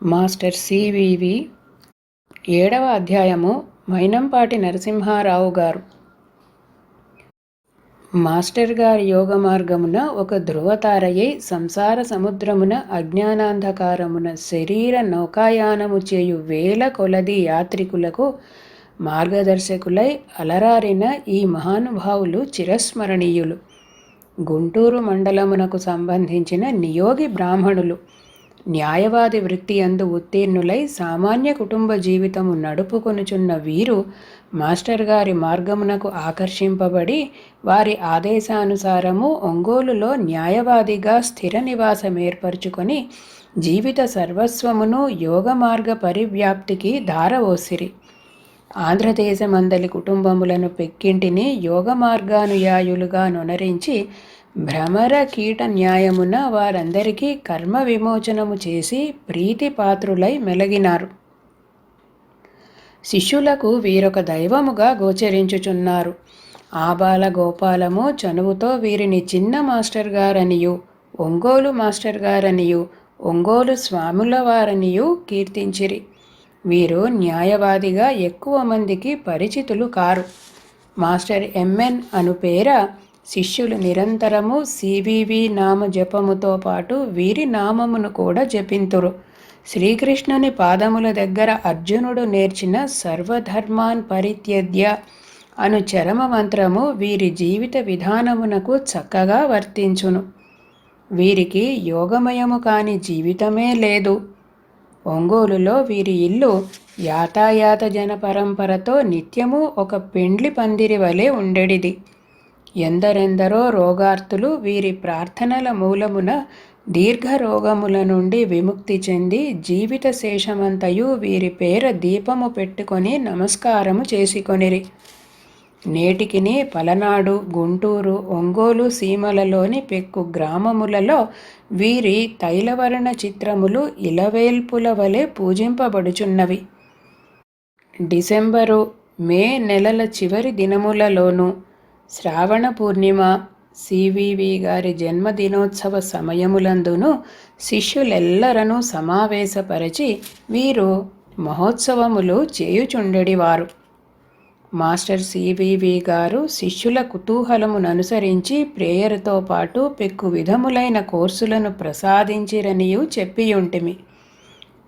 Master CVV ఏడవ అధ్యాయము మైనంపాటి నరసింహారావు గారు. మాస్టర్ గారి యోగ మార్గమున ఒక ధృవతారయై సంసార సముద్రమున అజ్ఞానాంధకారమున శరీర నౌకాయానము చేయు వేల కొలది యాత్రికులకు మార్గదర్శకులై అలరారిన ఈ మహానుభావులు చిరస్మరణీయులు. గుంటూరు మండలమునకు సంబంధించిన నియోగి బ్రాహ్మణులు. న్యాయవాది వృత్తి అందు ఉత్తీర్ణులై సామాన్య కుటుంబ జీవితము నడుపుకొనుచున్న వీరు మాస్టర్ గారి మార్గమునకు ఆకర్షింపబడి వారి ఆదేశానుసారము ఒంగోలులో న్యాయవాదిగా స్థిర నివాసం ఏర్పరచుకొని జీవిత సర్వస్వమును యోగ మార్గ పరివ్యాప్తికి ధారవోసిరి. ఆంధ్రదేశమందలి కుటుంబములను పెక్కింటిని యోగ మార్గానుయాయులుగా నొనరించి భ్రమర కీట న్యాయమున వారందరికీ కర్మ విమోచనము చేసి ప్రీతి పాత్రులై మెలగినారు. శిష్యులకు వీరొక దైవముగా గోచరించుచున్నారు. ఆబాల గోపాలము చనువుతో వీరిని చిన్న మాస్టర్ గారనియు ఒంగోలు మాస్టర్ గారనియు ఒంగోలు స్వాముల వారనియు కీర్తించిరి. వీరు న్యాయవాదిగా ఎక్కువ మందికి పరిచితులు కారు. మాస్టర్ ఎంఎన్ అను పేర శిష్యులు నిరంతరము సివివి నామ జపముతో పాటు వీరి నామమును కూడా జపింతురు. శ్రీకృష్ణుని పాదముల దగ్గర అర్జునుడు నేర్చిన సర్వధర్మాన్ పరిత్యద్య అను చరమ మంత్రము వీరి జీవిత విధానమునకు చక్కగా వర్తించును. వీరికి యోగమయము కాని జీవితమే లేదు. ఒంగోలులో వీరి ఇల్లు యాతాయాత జన పరంపరతో నిత్యము ఒక పెండ్లి పందిరి వలె ఉండెడిది. ఎందరెందరో రోగార్తులు వీరి ప్రార్థనల మూలమున దీర్ఘ రోగముల నుండి విముక్తి చెంది జీవిత శేషమంతయు వీరి పేర దీపము పెట్టుకొని నమస్కారము చేసుకొనిరి. నేటికిని పలనాడు గుంటూరు ఒంగోలు సీమలలోని పెక్కు గ్రామములలో వీరి తైలవర్ణ చిత్రములు ఇలవేల్పుల వలె పూజింపబడుచున్నవి. డిసెంబరు మే నెలల చివరి దినములలోనూ శ్రావణ పూర్ణిమ సివివి గారి జన్మదినోత్సవ సమయములందును శిష్యులెల్లరనూ సమావేశపరచి వీరు మహోత్సవములు చేయుచుండెడివారు. మాస్టర్ సివివి గారు శిష్యుల కుతూహలముననుసరించి ప్రేయర్తో పాటు పెక్కు విధములైన కోర్సులను ప్రసాదించిరనియు చెప్పియుంటిమి.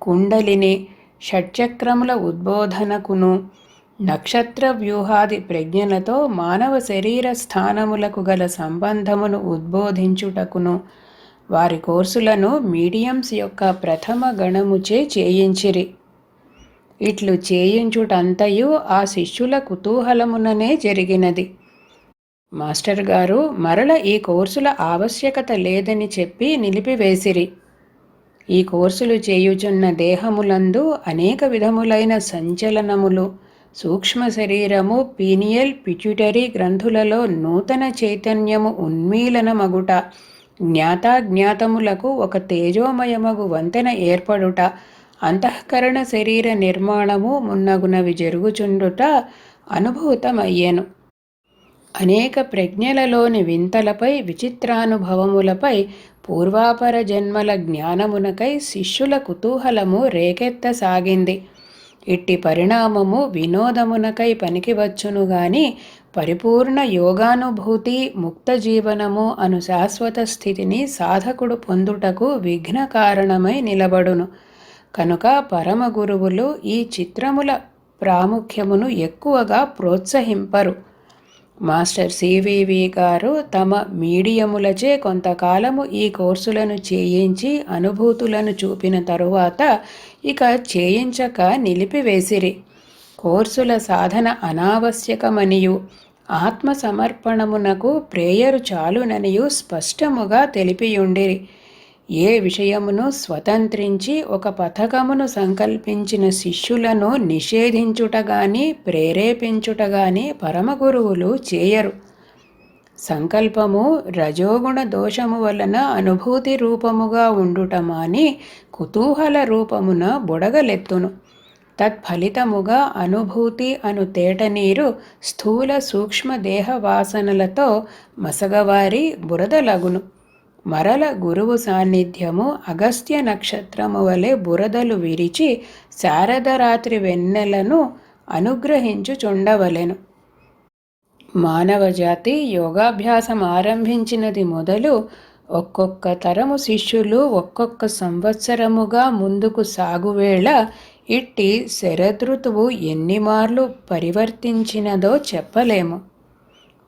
కుండలిని షట్చక్రముల ఉద్బోధనకును నక్షత్ర వ్యూహాది ప్రజ్ఞలతో మానవ శరీర స్థానములకు గల సంబంధమును ఉద్బోధించుటకును వారి కోర్సులను మీడియంస్ యొక్క ప్రథమ గణముచే చేయించిరి. ఇట్లు చేయించుటంతయు ఆ శిష్యుల కుతూహలముననే జరిగినది. మాస్టర్ గారు మరల ఈ కోర్సుల ఆవశ్యకత లేదని చెప్పి నిలిపివేసిరి. ఈ కోర్సులు చేయుచున్న దేహములందు అనేక విధములైన సంచలనములు సూక్ష్మ శరీరము పీనియల్ పిట్యూటరీ గ్రంథులలో నూతన చైతన్యము ఉన్మీలనమగుట జ్ఞాతాజ్ఞాతములకు ఒక తేజోమయమగు వంతెన ఏర్పడుట అంతఃకరణ శరీర నిర్మాణము మున్నగునవి జరుగుచుండుట అనుభూతమయ్యెను. అనేక ప్రజ్ఞలలోని వింతలపై విచిత్రానుభవములపై పూర్వాపర జన్మల జ్ఞానమునకై శిష్యుల కుతూహలము రేకెత్తసాగింది. ఇట్టి పరిణామము వినోదమునకై పనికివచ్చును గాని పరిపూర్ణ యోగానుభూతి ముక్త జీవనము అను శాశ్వత స్థితిని సాధకుడు పొందుటకు విఘ్న కారణమై నిలబడును. కనుక పరమ గురువులు ఈ చిత్రముల ప్రాముఖ్యమును ఎక్కువగా ప్రోత్సహింపరు. మాస్టర్ సివివి గారు తమ మీడియములచే కొంతకాలము ఈ కోర్సులను చేయించి అనుభూతులను చూపిన తరువాత ఇక చేయించక నిలిపివేసిరి. కోర్సుల సాధన అనావశ్యకమనియు. ఆత్మ సమర్పణమునకు ప్రేయరు చాలుననియు స్పష్టముగా తెలిపియుండిరి. ఏ విషయమును స్వతంత్రించి ఒక పథకమును సంకల్పించిన శిష్యులను నిషేధించుట గాని ప్రేరేపించుట గాని పరమగురువులు చేయరు. సంకల్పము రజోగుణ దోషము వలన అనుభూతి రూపముగా ఉండుటమాని కుతూహల రూపమున బుడగలెత్తును. తత్ఫలితముగా అనుభూతి అను తేటనీరు స్థూల సూక్ష్మ దేహ వాసనలతో మసగవారి బురదలగును. మరల గురువు సాన్నిధ్యము అగస్త్య నక్షత్రము వలె బురదలు విరిచి శారదరాత్రి వెన్నెలను అనుగ్రహించుచుండవలెను. మానవజాతి యోగాభ్యాసం ఆరంభించినది మొదలు ఒక్కొక్క తరము శిష్యులు ఒక్కొక్క సంవత్సరముగా ముందుకు సాగువేళ ఇట్టి శరదృతువు ఎన్ని మార్లు పరివర్తించినదో చెప్పలేము.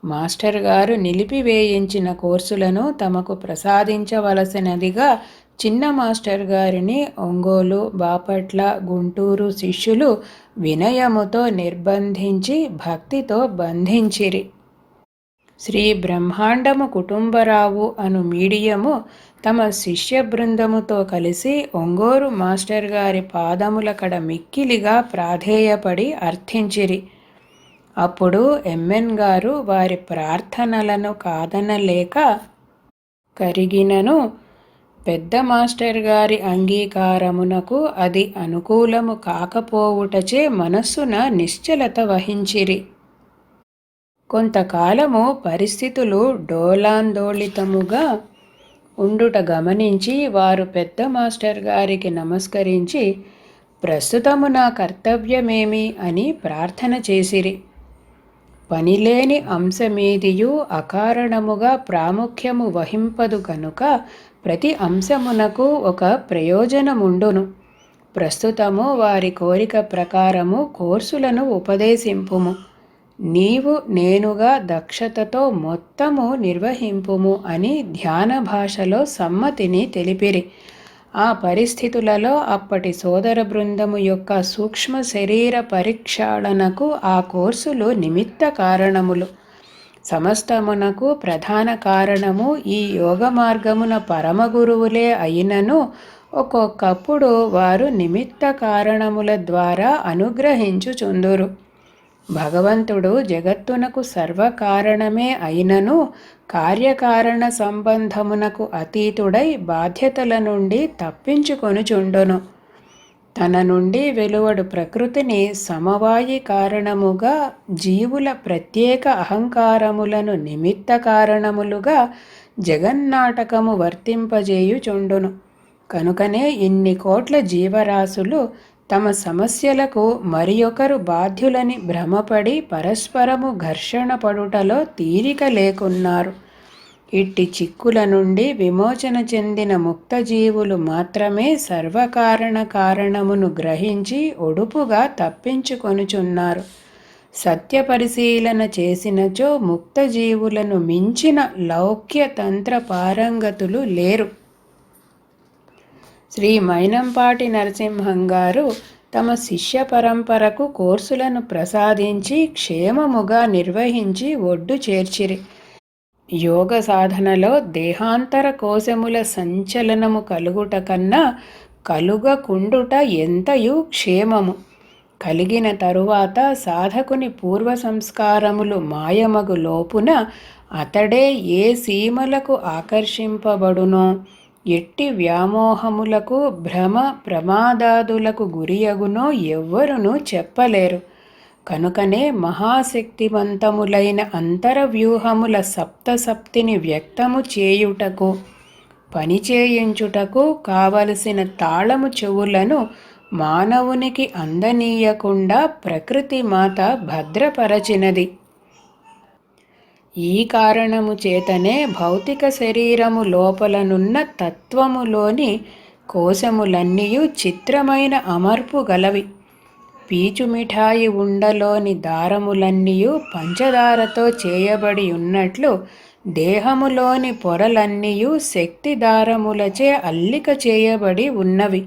మాస్టర్ గారు నిలిపివేయించిన కోర్సులను తమకు ప్రసాదించవలసినదిగా చిన్న మాస్టర్ గారిని ఒంగోలు బాపట్ల గుంటూరు శిష్యులు వినయముతో నిర్బంధించి భక్తితో బంధించిరి. శ్రీ బ్రహ్మాండము కుటుంబరావు అను మీడియము తమ శిష్య బృందముతో కలిసి ఒంగోరు మాస్టర్ గారి పాదముల కడ మిక్కిలిగా ప్రాధేయపడి అర్థించిరి. అప్పుడు ఎంఎన్ గారు వారి ప్రార్థనలను కాదనలేక కరిగినను. పెద్ద మాస్టర్ గారి అంగీకారమునకు అది అనుకూలము కాకపోవుటచే మనస్సున నిశ్చలత వహించిరి. కొంతకాలము పరిస్థితులు డోలాందోళితముగా ఉండుట గమనించి వారు పెద్ద మాస్టర్ గారికి నమస్కరించి ప్రస్తుతము నా కర్తవ్యమేమి? అని ప్రార్థన చేసిరి. పనిలేని అంశమేదియు అకారణముగా ప్రాముఖ్యము వహింపదు కనుక ప్రతి అంశమునకు ఒక ప్రయోజనముండును. ప్రస్తుతము వారి కోరిక ప్రకారము కోర్సులను ఉపదేశింపుము. నీవు నేనుగా దక్షతతో మొత్తము నిర్వహింపుము అని ధ్యాన భాషలో సమ్మతిని తెలిపిరి. ఆ పరిస్థితులలో అప్పటి సోదర బృందము యొక్క సూక్ష్మ శరీర పరీక్షాళనకు ఆ కోర్సులు నిమిత్త కారణములు. సమస్తమునకు ప్రధాన కారణము ఈ యోగ మార్గమున పరమగురువులే అయినను ఒక్కొక్కప్పుడు వారు నిమిత్త కారణముల ద్వారా అనుగ్రహించుచుందురు. భగవంతుడు జగత్తునకు సర్వకారణమే అయినను కార్యకారణ సంబంధమునకు అతీతుడై బాధ్యతల నుండి తప్పించుకొనుచుండును. తన నుండి వెలువడు ప్రకృతిని సమవాయి కారణముగా జీవుల ప్రత్యేక అహంకారములను నిమిత్త కారణములుగా జగన్నాటకము వర్తింపజేయుచుండును. కనుకనే ఇన్ని కోట్ల జీవరాశులు తమ సమస్యలకు మరి ఒకరు బాధ్యులని భ్రమపడి పరస్పరము ఘర్షణ పడుటలో తీరిక లేకున్నారు. ఇట్టి చిక్కుల నుండి విమోచన చెందిన ముక్తజీవులు మాత్రమే సర్వకారణ కారణమును గ్రహించి ఒడుపుగా తప్పించుకొనుచున్నారు. సత్య పరిశీలన చేసినచో ముక్తజీవులను మించిన లౌక్యతంత్ర పారంగతులు లేరు. శ్రీ మైనంపాటి నరసింహం గారు తమ శిష్య పరంపరకు కోర్సులను ప్రసాదించి క్షేమముగా నిర్వహించి ఒడ్డు చేర్చిరి. యోగ సాధనలో దేహాంతర కోశముల సంచలనము కలుగుట కన్నా కలుగకుండుట ఎంతయు క్షేమము. కలిగిన తరువాత సాధకుని పూర్వ సంస్కారములు మాయమగు లోపున అతడే ఏ సీమలకు ఆకర్షింపబడునో? ఎట్టి వ్యామోహములకు భ్రమ ప్రమాదాదులకు గురియగునో ఎవ్వరునూ చెప్పలేరు. కనుకనే మహాశక్తివంతములైన అంతరవ్యూహముల సప్తసప్తిని వ్యక్తము చేయుటకు పనిచేయించుటకు కావలసిన తాళము చెవులను మానవునికి అందనీయకుండా ప్రకృతి మాత భద్రపరచినది. ఈ కారణము చేతనే భౌతిక శరీరము లోపలనున్న తత్వములోని కోశములన్నీయు చిత్రమైన అమర్పు గలవి. పీచు మిఠాయి ఉండలోని దారములన్నీయు పంచదారతో చేయబడి ఉన్నట్లు దేహములోని పొరలన్నీయు శక్తి దారములచే అల్లిక చేయబడి ఉన్నవి.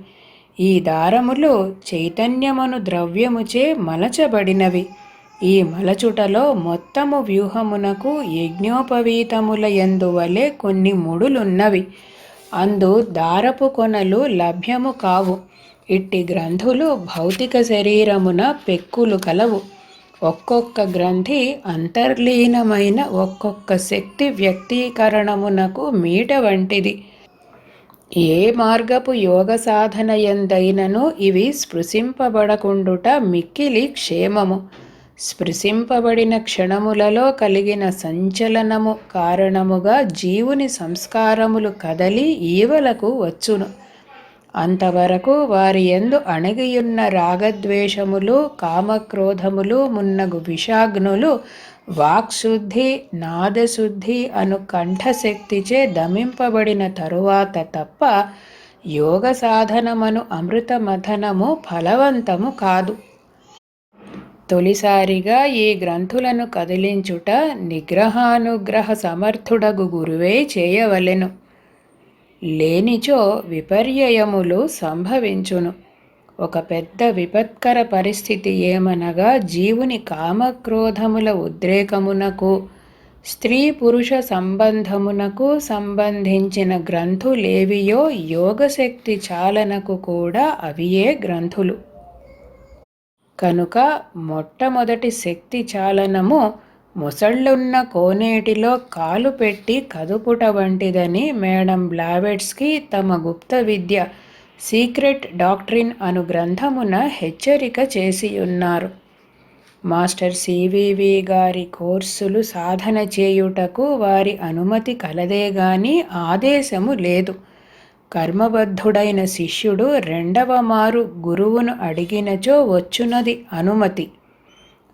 ఈ దారములు చైతన్యమును ద్రవ్యముచే మలచబడినవి. ఈ మలచుటలో మొత్తము వ్యూహమునకు యజ్ఞోపవీతముల ఎందువలే కొన్ని ముడులున్నవి. అందు దారపు కొనలు లభ్యము కావు. ఇట్టి గ్రంథులు భౌతిక శరీరమున పెక్కులు కలవు. ఒక్కొక్క గ్రంథి అంతర్లీనమైన ఒక్కొక్క శక్తి వ్యక్తీకరణమునకు మీట వంటిది. ఏ మార్గపు యోగ సాధన ఎందైనను ఇవి స్పృశింపబడకుండుట మిక్కిలి క్షేమము. స్పృశింపబడిన క్షణములలో కలిగిన సంచలనము కారణముగా జీవుని సంస్కారములు కదలి ఈవలకు వచ్చును. అంతవరకు వారి ఎందు అణగియున్న రాగద్వేషములు కామక్రోధములు మున్నగు విషాగ్నులు వాక్శుద్ధి నాదశుద్ధి అను కంఠశక్తిచే దమింపబడిన తరువాత తప్ప యోగ సాధనమను అమృతమథనము ఫలవంతము కాదు. తొలిసారిగా ఈ గ్రంథులను కదిలించుట నిగ్రహానుగ్రహ సమర్థుడగు గురువే చేయవలెను. లేనిచో విపర్యయములు సంభవించును. ఒక పెద్ద విపత్కర పరిస్థితి ఏమనగా జీవుని కామక్రోధముల ఉద్రేకమునకు స్త్రీ పురుష సంబంధమునకు సంబంధించిన గ్రంథులేవియో యోగశక్తి చాలనకు కూడా అవియే గ్రంథులు. కనుక మొట్టమొదటి శక్తి చాలనము ముసళ్ళున్న కోనేటిలో కాలు పెట్టి కదుపుట వంటిదని మేడం బ్లావెట్స్కి తమ గుప్త విద్య సీక్రెట్ డాక్ట్రిన్ అను గ్రంథమున హెచ్చరిక చేసి ఉన్నారు మాస్టర్ సివివి గారి కోర్సులు సాధన చేయుటకు వారి అనుమతి కలదే గాని ఆదేశము లేదు. కర్మబద్ధుడైన శిష్యుడు రెండవ మారు గురువును అడిగినచో వచ్చునది అనుమతి.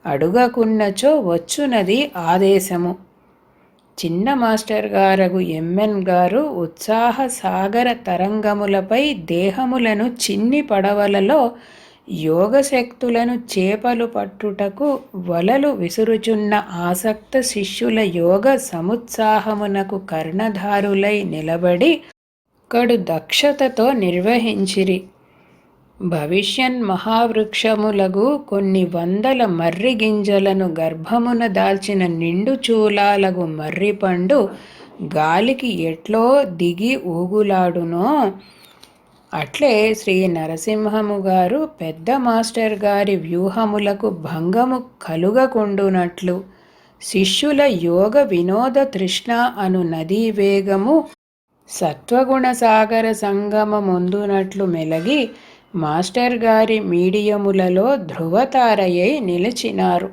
అడుగకున్నచో వచ్చునది ఆదేశము. చిన్న మాస్టర్ గారగు ఎంఎన్ గారు ఉత్సాహ సాగర తరంగములపై దేహములను చిన్ని పడవలలో యోగశక్తులను చేపలు పట్టుటకు వలలు విసురుచున్న ఆసక్త శిష్యుల యోగ సముత్సాహమునకు కర్ణధారులై నిలబడి ఒక్కడు దక్షతతో నిర్వహించిరి. భవిష్యన్ మహావృక్షములగు కొన్ని వందల మర్రి గింజలను గర్భమున దాల్చిన నిండు చూలాలగు మర్రిపండు గాలికి ఎట్లో దిగి ఊగులాడునో? అట్లే శ్రీ నరసింహము గారు పెద్ద మాస్టర్ గారి వ్యూహములకు భంగము కలుగకుండునట్లు. శిష్యుల యోగ వినోద తృష్ణ అను నదీ వేగము సత్వగుణ సాగర సంగమముందునట్లు మెలగి మాస్టర్ గారి మీడియములలో ధృవతారయ్యై నిలిచినారు.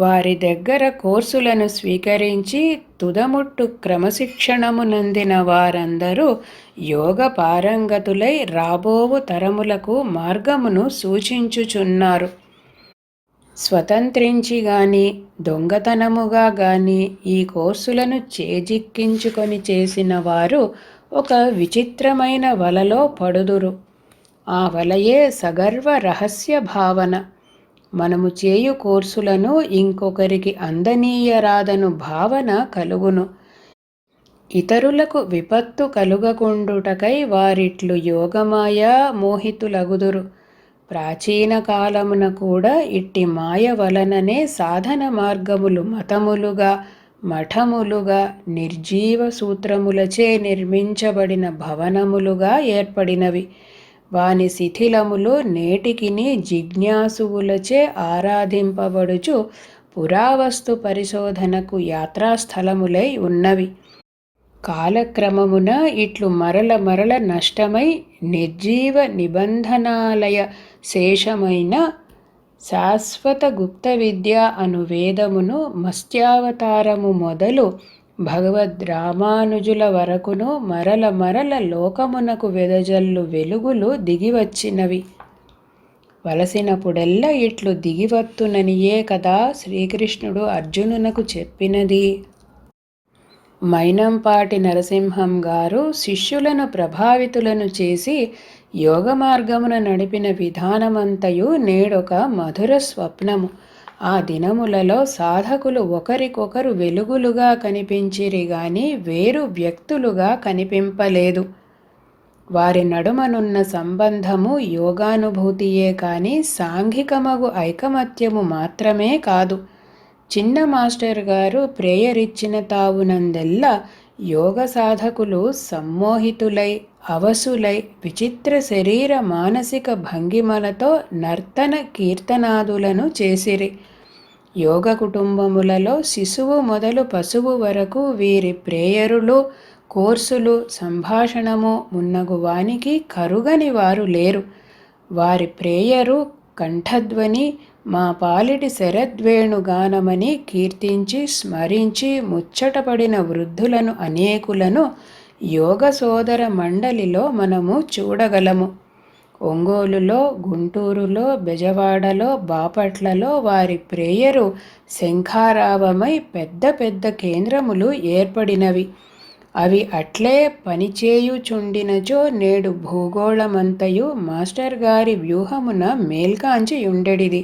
వారి దగ్గర కోర్సులను స్వీకరించి తుదముట్టు క్రమశిక్షణమునందిన వారందరూ యోగ పారంగతులై రాబోవు తరములకు మార్గమును సూచించుచున్నారు. స్వతంత్రించి గాని దొంగతనముగా గాని ఈ కోర్సులను చేజిక్కించుకొని చేసిన వారు ఒక విచిత్రమైన వలలో పడుదురు. ఆ వలయే సగర్వ రహస్య భావన. మనము చేయు కోర్సులను ఇంకొకరికి అందనీయరాదను భావన కలుగును. ఇతరులకు విపత్తు కలుగకుండుటకై వారిట్లు యోగమాయ మోహితులగుదురు. ప్రాచీన కాలమున కూడా ఇట్టి మాయ వలననే సాధన మార్గములు మతములుగా మఠములుగా నిర్జీవ సూత్రములచే నిర్మించబడిన భవనములుగా ఏర్పడినవి. వాని శిథిలములు నేటికిని జిజ్ఞాసువులచే ఆరాధింపబడుచు పురావస్తు పరిశోధనకు యాత్రాస్థలములై ఉన్నవి. కాలక్రమమున ఇట్లు మరల మరల నష్టమై నిర్జీవ నిబంధనాలయ శేషమైన శాశ్వత గుప్త విద్య అను వేదమును మత్స్యావతారము మొదలు భగవద్ రామానుజుల వరకును మరల మరల లోకమునకు వెదజల్లు వెలుగులు దిగివచ్చినవి. వలసినప్పుడెల్లా ఇట్లు దిగివత్తుననియే కదా శ్రీకృష్ణుడు అర్జునునకు చెప్పినది. మైనంపాటి నరసింహం గారు శిష్యులను ప్రభావితులను చేసి యోగ మార్గమున నడిపిన విధానమంతయు నేడొక మధుర స్వప్నము. ఆ దినములలో సాధకులు ఒకరికొకరు వెలుగులుగా కనిపించిరి గాని వేరు వ్యక్తులుగా కనిపింపలేదు. వారి నడుమనున్న సంబంధము యోగానుభూతియే కాని సాంఘికమగు ఐకమత్యము మాత్రమే కాదు. చిన్న మాస్టర్ గారు ప్రేయరిచ్చిన తావునందెల్లా యోగ సాధకులు సమ్మోహితులై అవసులై విచిత్ర శరీర మానసిక భంగిమలతో నర్తన కీర్తనాదులను చేసిరి. యోగ కుటుంబములలో శిశువు మొదలు పశువు వరకు వీరి ప్రేయరులు కోర్సులు సంభాషణము మున్నగు వానికి కరుగని వారు లేరు. వారి ప్రేయరు కంఠధ్వని మా పాలిటి శరద్వేణుగానమని కీర్తించి స్మరించి ముచ్చటపడిన వృద్ధులను అనేకులను యోగ సోదర మండలిలో మనము చూడగలము. ఒంగోలులో గుంటూరులో బెజవాడలో బాపట్లలో వారి ప్రేయరు శంఖారావమై పెద్ద పెద్ద కేంద్రములు ఏర్పడినవి. అవి అట్లే పనిచేయుచుండినచో నేడు భూగోళమంతయు మాస్టర్ గారి వ్యూహమున మేల్కాంచి ఉండెడిది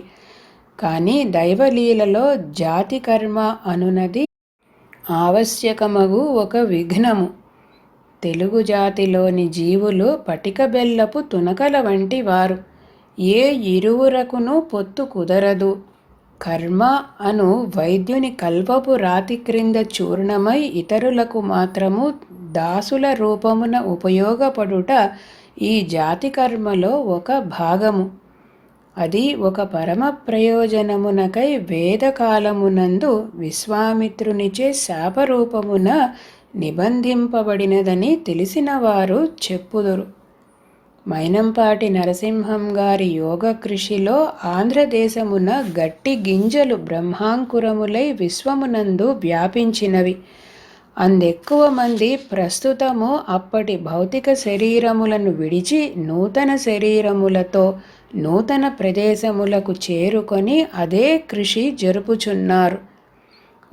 కానీ దైవలీలలో జాతి కర్మ అనునది ఆవశ్యకమగు ఒక విఘ్నము. తెలుగు జాతిలోని జీవులు పటిక బెల్లపు తునకల వంటి వారు. ఏ ఇరువురకును పొత్తు కుదరదు. కర్మ అను వైద్యుని కల్పపు రాతి క్రింద చూర్ణమై ఇతరులకు మాత్రము దాసుల రూపమున ఉపయోగపడుట ఈ జాతి కర్మలో ఒక భాగము. అది ఒక పరమ ప్రయోజనమునకై వేదకాలమునందు విశ్వామిత్రునిచే శాపరూపమున నిబంధింపబడినదని తెలిసిన వారు చెప్పుదురు. మైనంపాటి నరసింహం గారి యోగ కృషిలో ఆంధ్రదేశమున గట్టి గింజలు బ్రహ్మాంకురములై విశ్వమునందు వ్యాపించినవి. అందెక్కువ మంది ప్రస్తుతము అప్పటి భౌతిక శరీరములను విడిచి నూతన శరీరములతో నూతన ప్రదేశములకు చేరుకొని అదే కృషి జరుపుచున్నారు.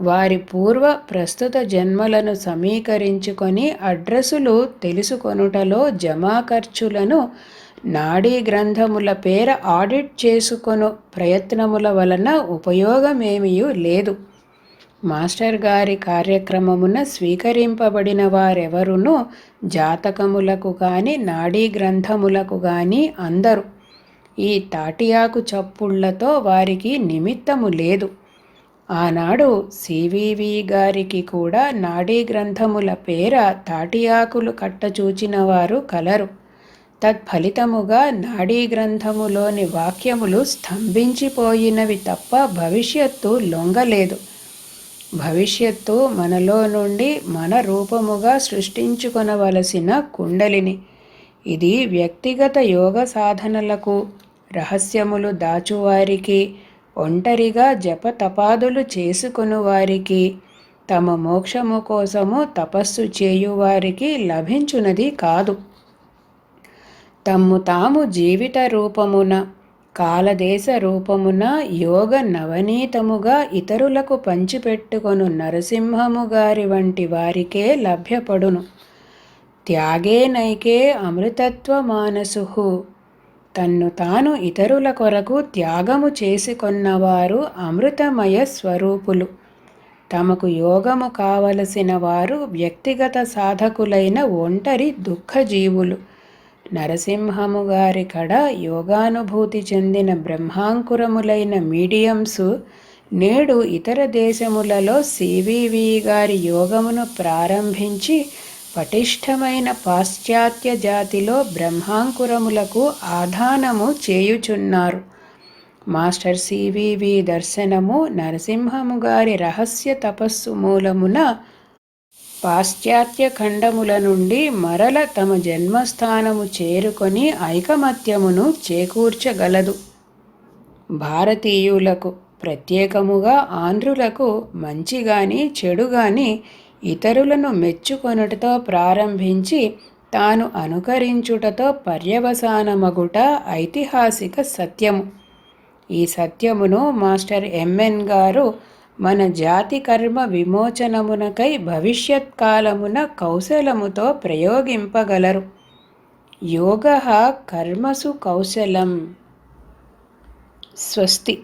వారి పూర్వ ప్రస్తుత జన్మలను సమీకరించుకొని అడ్రస్సులు తెలుసుకొనుటలో జమా ఖర్చులను నాడీ గ్రంథముల పేర ఆడిట్ చేసుకొను ప్రయత్నముల వలన ఉపయోగమేమీ లేదు. మాస్టర్ గారి కార్యక్రమమున స్వీకరింపబడిన వారెవరునూ జాతకములకు కానీ నాడీ గ్రంథములకు కానీ అందరు ఈ తాటియాకు చప్పుళ్ళతో వారికి నిమిత్తము లేదు. ఆనాడు సివివి గారికి కూడా నాడీ గ్రంథముల పేర తాటియాకులు కట్టచూచిన వారు కలరు. తత్ఫలితముగా నాడీ గ్రంథములోని వాక్యములు స్తంభించిపోయినవి తప్ప భవిష్యత్తు లొంగలేదు. భవిష్యత్తు మనలో నుండి మన రూపముగా సృష్టించుకొనవలసిన కుండలిని. ఇది వ్యక్తిగత యోగ సాధనలకు రహస్యములు దాచువారికి ఒంటరిగా జపతపాదులు చేసుకుని వారికి తమ మోక్షము కోసము తపస్సు చేయువారికి లభించునది కాదు. తమ్ము తాము జీవిత రూపమున కాలదేశ రూపమున యోగ నవనీతముగా ఇతరులకు పంచిపెట్టుకొను నరసింహము గారి వంటి వారికే లభ్యపడును. త్యాగే నైకే అమృతత్వ మానసు తన్ను తాను ఇతరుల కొరకు త్యాగము చేసుకొన్నవారు అమృతమయ స్వరూపులు. తమకు యోగము కావలసిన వారు వ్యక్తిగత సాధకులైన ఒంటరి దుఃఖజీవులు. నరసింహము గారి కడ యోగానుభూతి చెందిన బ్రహ్మాంకురములైన మీడియంసు నేడు ఇతర దేశములలో సివివి గారి యోగమును ప్రారంభించి పటిష్టమైన పాశ్చాత్య జాతిలో బ్రహ్మాంకురములకు ఆధానము చేయుచున్నారు. మాస్టర్ సివివి దర్శనము నరసింహము గారి రహస్య తపస్సు మూలమున పాశ్చాత్య ఖండముల నుండి మరల తమ జన్మస్థానము చేరుకొని ఐకమత్యమును చేకూర్చగలదు. భారతీయులకు ప్రత్యేకముగా ఆంధ్రులకు మంచి గాని చెడు గాని ఇతరులను మెచ్చుకొనుటతో ప్రారంభించి తాను అనుకరించుటతో పర్యవసానమగుట ఐతిహాసిక సత్యము. ఈ సత్యమును మాస్టర్ ఎంఎన్ గారు మన జాతి కర్మ విమోచనమునకై భవిష్యత్ కాలమున కౌశలముతో ప్రయోగింపగలరు. యోగ కర్మసు కౌశలం. స్వస్తి.